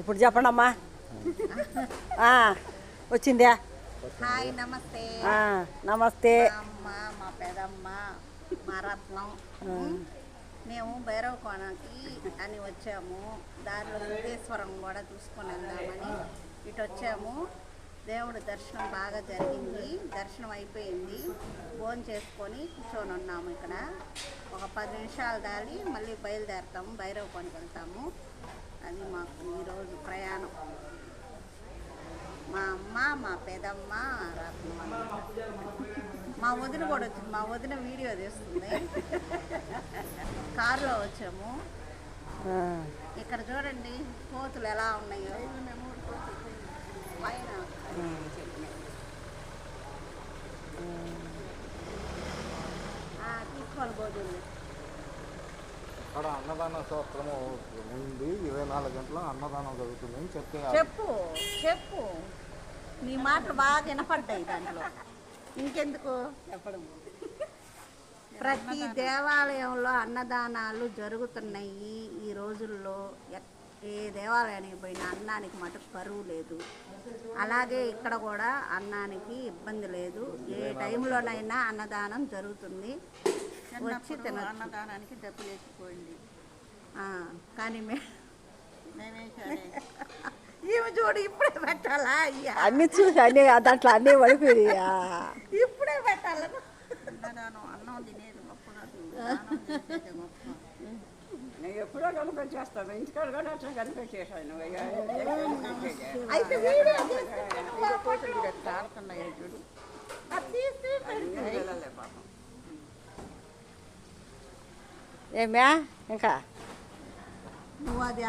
ఇప్పుడు చెప్పండి అమ్మా వచ్చిందా. హాయ్ నమస్తే. నమస్తే. మా అమ్మ మా పెదమ్మ మా రత్నం. మేము భైరవ కోణకి అని వచ్చాము. దారిలో సిద్ధేశ్వరం కూడా చూసుకొని వెళ్దామని ఇటు వచ్చాము. దేవుడి దర్శనం బాగా జరిగింది. దర్శనం అయిపోయింది. ఫోన్ చేసుకొని కూర్చొని ఉన్నాము ఇక్కడ. ఒక పది నిమిషాలు దాడి మళ్ళీ బయలుదేరుతాము. భైరవ కోణకి వెళ్తాము. అది మాకు ఈరోజు ప్రయాణం. మా అమ్మ మా పెదమ్మ. మా వదిన కూడా వచ్చింది మా వదిన వీడియో తీస్తుంది. కారులో వచ్చాము. ఇక్కడ చూడండి కోతులు ఎలా ఉన్నాయో. పైన తీసుకోవాలి గోధుమలు అక్కడ అన్నదాన సూత్రము ఉంది. ఇరవై నాలుగు గంటల అన్నదానం జరుగుతుంది అని చెప్తే చెప్పు చెప్పు. నీ మాటలు బాగా వినపడ్డాయి దాంట్లో. ఇంకెందుకు? చెప్పడం. ప్రతి దేవాలయంలో అన్నదానాలు జరుగుతున్నాయి. ఈ రోజుల్లో ఏ దేవాలయానికి పోయినా అన్నానికి మటుకు కరువు లేదు. అలాగే ఇక్కడ కూడా అన్నానికి ఇబ్బంది లేదు. ఏ టైంలోనైనా అన్నదానం జరుగుతుంది. వచ్చి అన్నదానానికి డబ్బులు వేసిపోయింది కానీ మే ఈమె చూడు ఇప్పుడే పెట్టాలా? అయ్యా. అన్ని చూసి అన్ని దాంట్లో అన్నీ పడిపోయా ఇప్పుడే అన్నం తినేది నేను ఎప్పుడో కనిపెట్టేస్తాను ఇంటికాడ కూడా అట్లా కనిపెట్టేసాను చూడు. పాపం. ఏమ్యా ఇంకా నువ్వు అది